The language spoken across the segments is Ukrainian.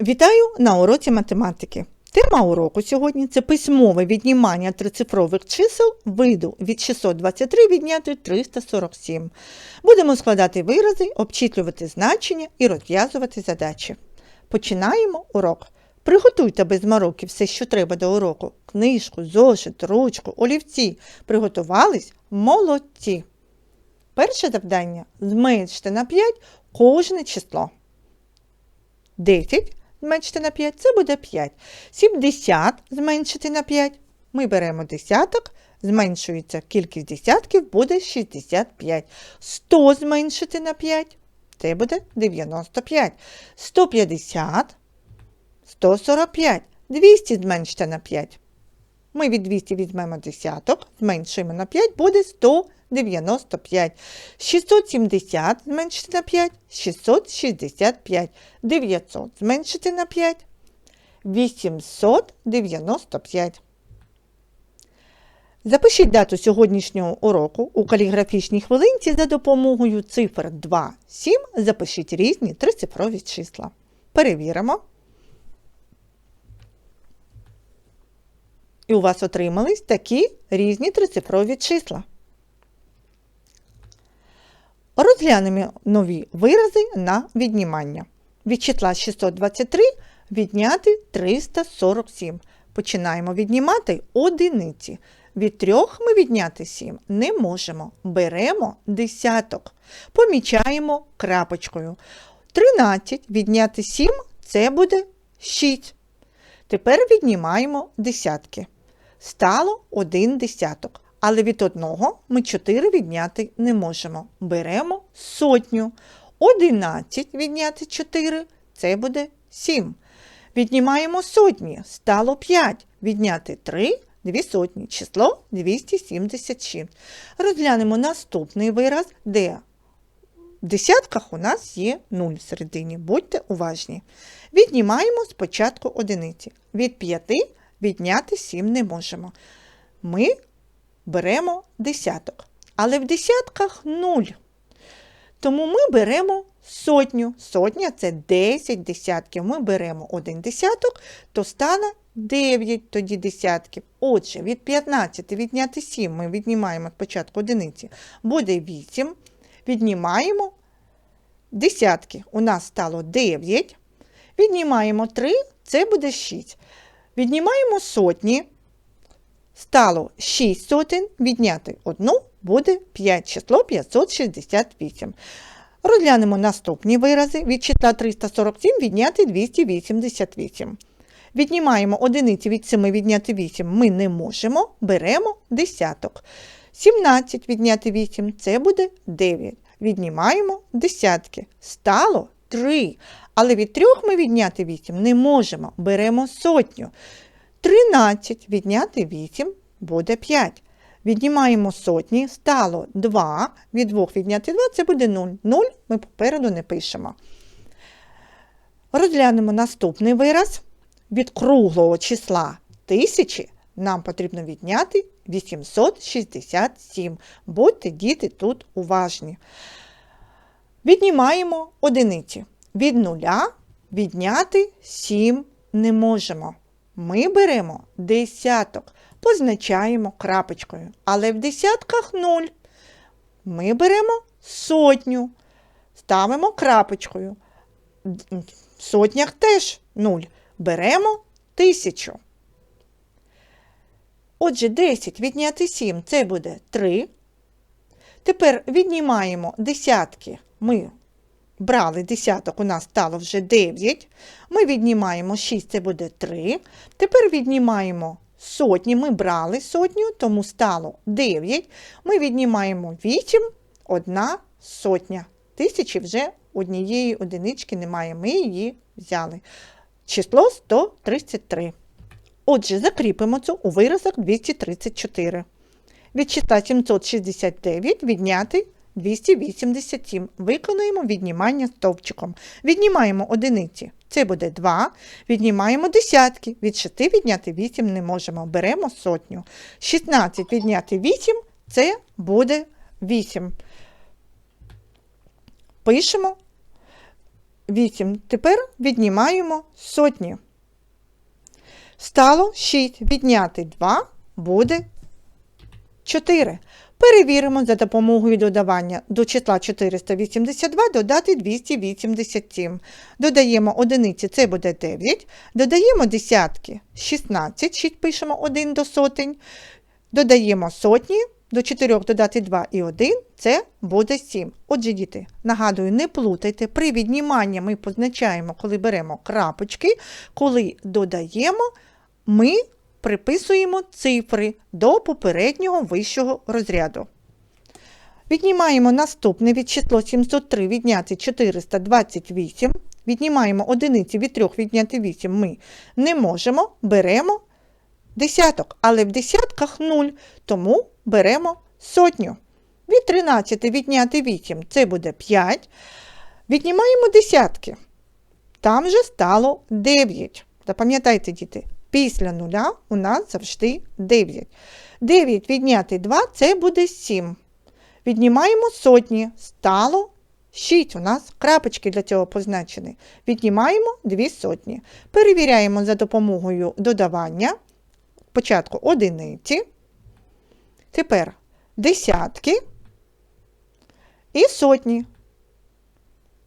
Вітаю на уроці математики. Тема уроку сьогодні це письмове віднімання трицифрових чисел виду від 623 відняти 347. Будемо складати вирази, обчислювати значення і розв'язувати задачі. Починаємо урок. Приготуйте без мороки все, що треба до уроку. Книжку, зошит, ручку, олівці. Приготувались? Молодці! Перше завдання зменшити на 5 кожне число. 10 зменшити на 5 це буде 5. 70 зменшити на 5. Ми беремо десяток, зменшується кількість десятків, буде 65. 100 зменшити на 5 це буде 95. 150, 145. 200 зменшити на 5. Ми від 200 візьмемо десяток, зменшуємо на 5, буде 195. 670 зменшити на 5, 665. 900 зменшити на 5, 895. Запишіть дату сьогоднішнього уроку у каліграфічній хвилинці за допомогою цифр 2, 7. Запишіть різні трицифрові числа. Перевіримо. І у вас отримались такі різні трицифрові числа. Розглянемо нові вирази на віднімання. Від числа 623 відняти 347. Починаємо віднімати одиниці. Від трьох ми відняти 7 не можемо. Беремо десяток. Помічаємо крапочкою. 13 відняти 7 це буде 6. Тепер віднімаємо десятки. Стало один десяток. Але від одного ми 4 відняти не можемо. Беремо сотню. 11 відняти 4 це буде 7. Віднімаємо сотні. Стало 5. Відняти 3 дві сотні. Число 276. Розглянемо наступний вираз, де в десятках у нас є 0 всередині. Будьте уважні. Віднімаємо спочатку одиниці. Від 5 відняти 7 не можемо. Ми беремо десяток. Але в десятках 0. Тому ми беремо сотню. Сотня це 10 десятків. Ми беремо один десяток, то стане 9 тоді десятків. Отже, від 15 відняти 7 ми віднімаємо спочатку одиниці. Буде 8. Віднімаємо десятки. У нас стало 9. Віднімаємо 3, це буде 6. Віднімаємо сотні. Стало 6 сотень, відняти 1 буде 5 число 568. Розглянемо наступні вирази. Від числа 347 відняти 288. Віднімаємо одиниці від 7 відняти 8 ми не можемо, беремо десяток. 17 відняти 8 це буде 9. Віднімаємо десятки. Стало 3. Але від 3 ми відняти 8 не можемо, беремо сотню. 13 відняти 8 буде 5. Віднімаємо сотні, стало 2, від 2 відняти 2 це буде 0. 0 ми попереду не пишемо. Розглянемо наступний вираз. Від круглого числа тисячі нам потрібно відняти 867. Будьте діти тут уважні. Віднімаємо одиниці. Від нуля відняти 7 не можемо. Ми беремо десяток, позначаємо крапочкою, але в десятках 0. Ми беремо сотню, ставимо крапочкою. В сотнях теж 0. Беремо тисячу. Отже, 10 відняти 7 це буде 3. Тепер віднімаємо десятки. Ми брали десяток, у нас стало вже 9. Ми віднімаємо 6, це буде 3. Тепер віднімаємо сотні. Ми брали сотню, тому стало 9. Ми віднімаємо 8, 1 сотня. Тисячі вже однієї одинички немає. Ми її взяли. Число 133. Отже, закріпимо це у виразок 234. Від числа 769 відняти 287. Виконуємо віднімання стовпчиком. Віднімаємо одиниці. Це буде 2. Віднімаємо десятки. Від 6 відняти 8 не можемо. Беремо сотню. 16 відняти 8 це буде 8. Пишемо 8. Тепер віднімаємо сотні. Стало 6. Відняти 2 буде 4. Перевіримо за допомогою додавання до числа 482 додати 287. Додаємо одиниці, це буде 9. Додаємо десятки 16, 6 пишемо 1 до сотень. Додаємо сотні, до 4 додати 2 і 1, це буде 7. Отже, діти, нагадую, не плутайте, при відніманні ми позначаємо, коли беремо крапочки, коли додаємо, ми приписуємо цифри до попереднього вищого розряду. Віднімаємо наступне від число 703 відняти 428. Віднімаємо одиниці від 3 відняти 8 ми не можемо, беремо десяток, але в десятках 0, тому беремо сотню. Від 13 відняти 8 це буде 5. Віднімаємо десятки. Там же стало 9. Запам'ятайте, діти, після нуля у нас завжди 9. 9 відняти 2 це буде 7. Віднімаємо сотні, стало 6. У нас крапочки для цього позначені. Віднімаємо 2 сотні. Перевіряємо за допомогою додавання. Спочатку одиниці, тепер десятки і сотні.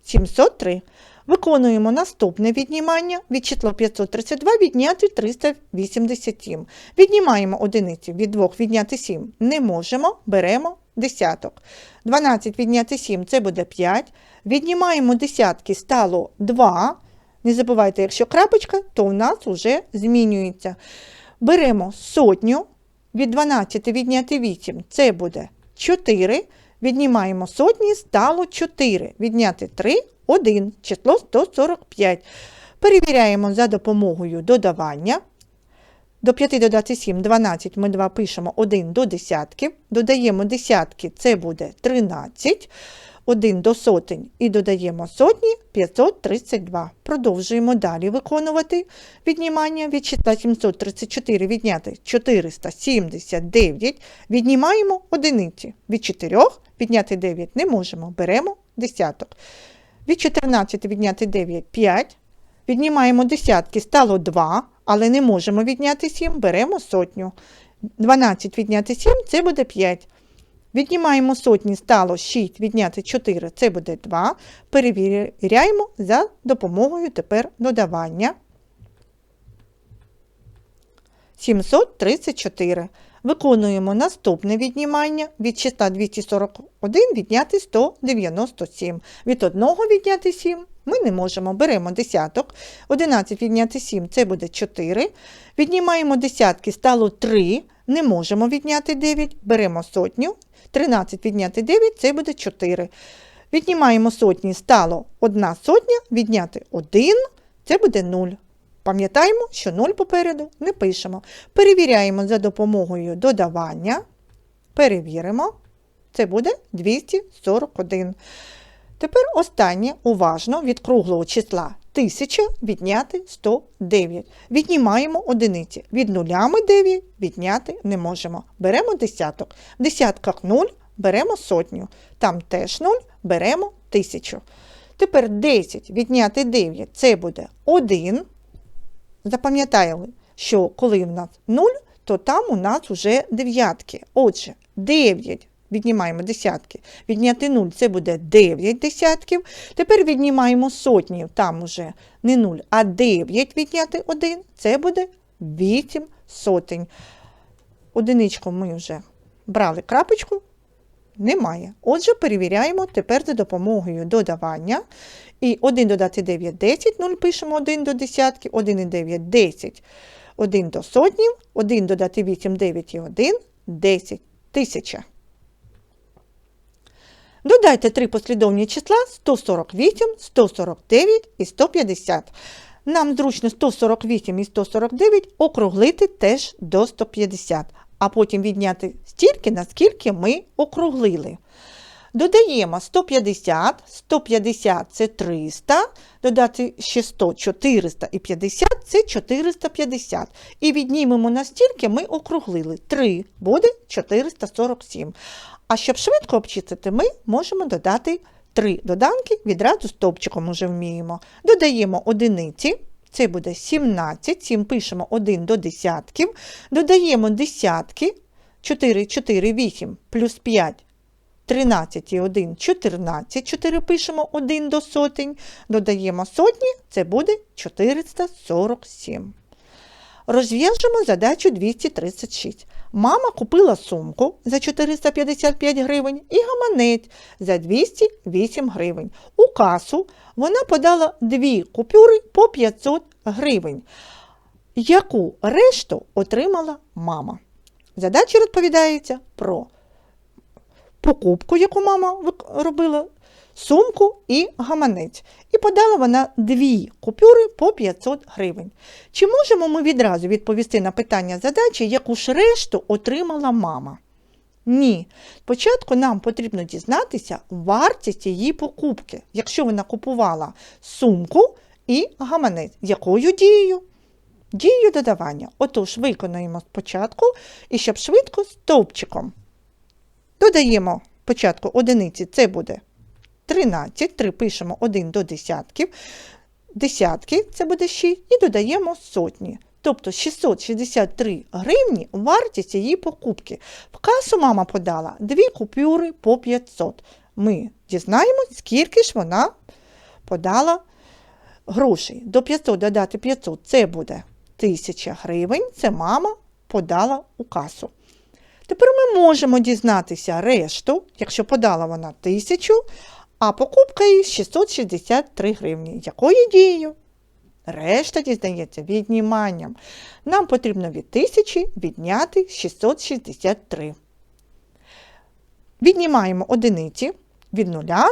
703. Виконуємо наступне віднімання від числа 532 відняти 387. Віднімаємо одиниці від 2 відняти 7. Не можемо, беремо десяток. 12 відняти 7 це буде 5. Віднімаємо десятки, стало 2. Не забувайте, якщо крапочка, то у нас вже змінюється. Беремо сотню, від 12 відняти 8 це буде 4. Віднімаємо сотні, стало 4. Відняти 3 1, число 145. Перевіряємо за допомогою додавання. До 5 додати 7, 12, ми 2 пишемо 1 до десятків. Додаємо десятки, це буде 13. 1 до сотень і додаємо сотні 532. Продовжуємо далі виконувати віднімання від числа 734 відняти 479. Віднімаємо одиниці. Від 4 відняти 9 не можемо, беремо десяток. Від 14 відняти 9 5. Віднімаємо десятки, стало 2, але не можемо відняти 7, беремо сотню. 12 відняти 7 це буде 5. Віднімаємо сотні, стало 6, відняти 4, це буде 2. Перевіряємо за допомогою тепер додавання. 734. Виконуємо наступне віднімання від числа 241 відняти 197. Від 1 відняти 7 ми не можемо. Беремо десяток. 11 відняти 7 це буде 4. Віднімаємо десятки, стало 3. Не можемо відняти 9. Беремо сотню. 13 відняти 9 це буде 4. Віднімаємо сотні, стало 1 сотня, відняти 1 це буде 0. Пам'ятаємо, що 0 попереду не пишемо. Перевіряємо за допомогою додавання. Перевіримо. Це буде 241. Тепер останнє уважно від круглого числа 1000 відняти 109. Віднімаємо одиниці. Від нуля ми 9 відняти не можемо. Беремо десяток. В десятках 0 беремо сотню. Там теж 0 беремо 1000. Тепер 10 відняти 9 це буде 1. Запам'ятали, що коли в нас 0, то там у нас вже дев'ятки. Отже, 9 віднімаємо десятки. Відняти 0 це буде 9 десятків. Тепер віднімаємо сотні, там уже не 0, а 9 відняти 1 це буде 8 сотень. Одиничку ми вже брали крапочку. Немає. Отже, перевіряємо тепер за допомогою додавання. І 1 додати 9 10, 0 пишемо 1 до десятки, 1 і 9 10, 1 до сотнів, 1 додати 8 9 і 1 10 тисяча. Додайте три послідовні числа 148, 149 і 150. Нам зручно 148 і 149 округлити теж до 150, а потім відняти стільки, наскільки ми округлили. Додаємо 150, 150 це 300, додати ще 100, 400 і 50 це 450. І віднімемо настільки ми округлили. 3 буде 447. А щоб швидко обчистити, ми можемо додати три доданки відразу стовпчиком уже вміємо. Додаємо одиниці. Це буде 17, 7 пишемо 1 до десятків. Додаємо десятки. 4, 4, 8 плюс 5 13 і 1 14. 4 пишемо 1 до сотень. Додаємо сотні, це буде 447. Розв'яжемо задачу 236. Мама купила сумку за 455 гривень і гаманець за 208 гривень. У касу вона подала дві купюри по 500 гривень. Яку решту отримала мама? Задача розповідається про покупку, яку мама робила, сумку і гаманець. І подала вона дві купюри по 500 гривень. Чи можемо ми відразу відповісти на питання задачі, яку ж решту отримала мама? Ні. Спочатку нам потрібно дізнатися вартість її покупки, якщо вона купувала сумку і гаманець. Якою дією? Дією додавання. Отож, виконаємо спочатку і щоб швидко стовпчиком. Додаємо спочатку одиниці, це буде 13, 3 пишемо 1 до десятків, десятки це буде 6, і додаємо сотні. Тобто 663 гривні вартість її покупки. В касу мама подала дві купюри по 500. Ми дізнаємось, скільки ж вона подала грошей. До 500 додати 500 це буде 1000 гривень. Це мама подала у касу. Тепер ми можемо дізнатися решту, якщо подала вона 1000, а покупка її 663 гривні. Якою дією? Решта дізнається відніманням. Нам потрібно від 1000 відняти 663. Віднімаємо одиниці. Від нуля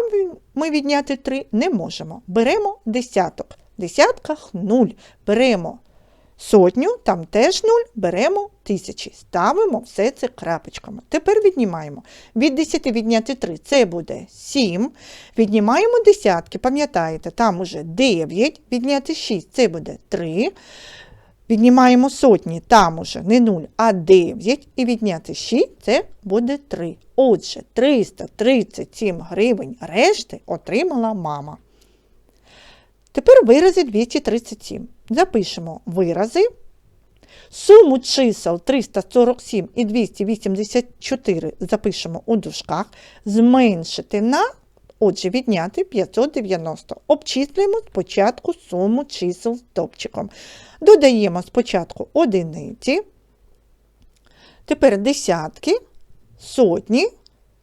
ми відняти 3 не можемо. Беремо десяток. Десятках 0. Беремо сотню, там теж 0, беремо тисячі. Ставимо все це крапочками. Тепер віднімаємо. Від 10 відняти 3 це буде 7. Віднімаємо десятки, пам'ятаєте, там уже 9, відняти 6 це буде 3. Віднімаємо сотні, там уже не 0, а 9. І відняти 6 це буде 3. Отже, 337 гривень решти отримала мама. Тепер вирази 237. Запишемо вирази. Суму чисел 347 і 284 запишемо у дужках. Зменшити на, отже, відняти 590. Обчислюємо спочатку суму чисел з стопчиком. Додаємо спочатку одиниці. Тепер десятки, сотні,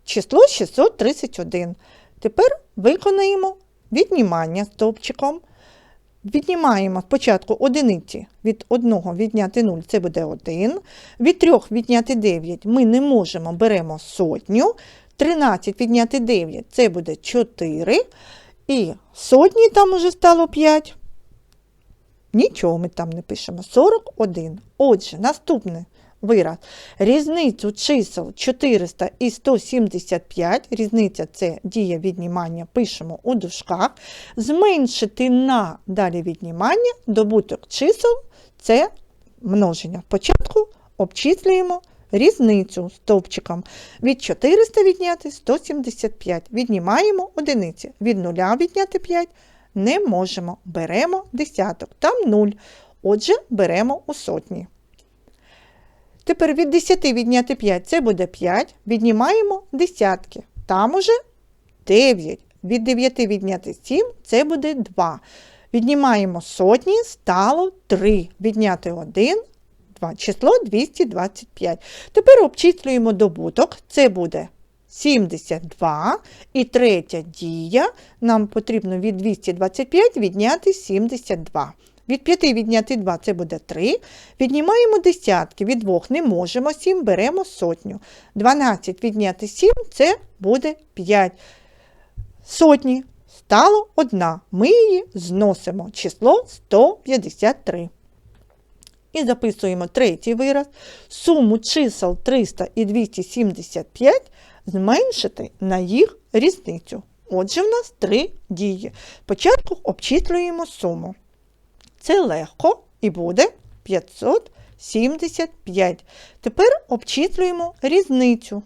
число 631. Тепер виконаємо віднімання з стовпчиком. Віднімаємо спочатку одиниці від 1 відняти 0, це буде 1. Від 3 відняти 9 ми не можемо, беремо сотню. 13 відняти 9 це буде 4. І сотні там уже стало 5. Нічого ми там не пишемо. 41. Отже, наступний вираз. Різницю чисел 400 і 175, різниця це дія віднімання, пишемо у дужках. Зменшити на далі віднімання, добуток чисел це множення. Спочатку обчислюємо різницю стовпчиком. Від 400 відняти 175. Віднімаємо одиниці. Від 0 відняти 5 не можемо. Беремо десяток. Там 0. Отже, беремо у сотні. Тепер від 10 відняти 5 це буде 5. Віднімаємо десятки. Там уже 9. Від 9 відняти 7 це буде 2. Віднімаємо сотні, стало 3. Відняти 1, 2. Число 225. Тепер обчислюємо добуток. Це буде 72. І третя дія. Нам потрібно від 225 відняти 72. Від 5 відняти 2 це буде 3. Віднімаємо десятки, від 2 не можемо, 7 беремо сотню. 12 відняти 7 це буде 5. Сотні стало 1. Ми її зносимо. Число 153. І записуємо третій вираз. Суму чисел 300 і 275 зменшити на їх різницю. Отже, в нас три дії. Спочатку обчислюємо суму. Це легко і буде 575. Тепер обчислюємо різницю.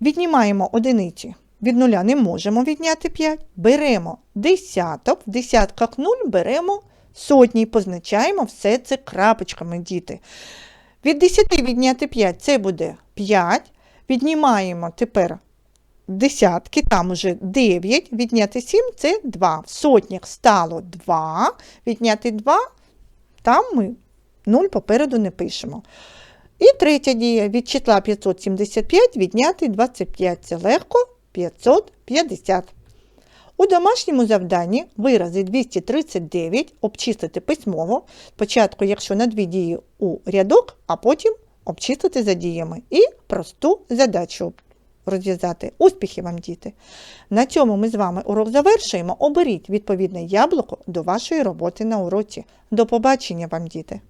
Віднімаємо одиниці. від нуля не можемо відняти 5. Беремо десяток, в десятках 0 беремо сотні позначаємо все це крапочками, діти. Від 10 відняти 5 це буде 5. Віднімаємо тепер десятки, там уже 9, відняти 7 це 2. В сотнях стало 2, відняти 2, там ми 0 попереду не пишемо. І третя дія від числа 575 відняти 25. Це легко 550. У домашньому завданні вирази 239 обчислити письмово. Спочатку, якщо на дві дії у рядок, а потім обчислити за діями. І просту задачу розв'язати. Успіхів вам, діти! На цьому ми з вами урок завершуємо. Оберіть відповідне яблуко до вашої роботи на уроці. До побачення вам, діти!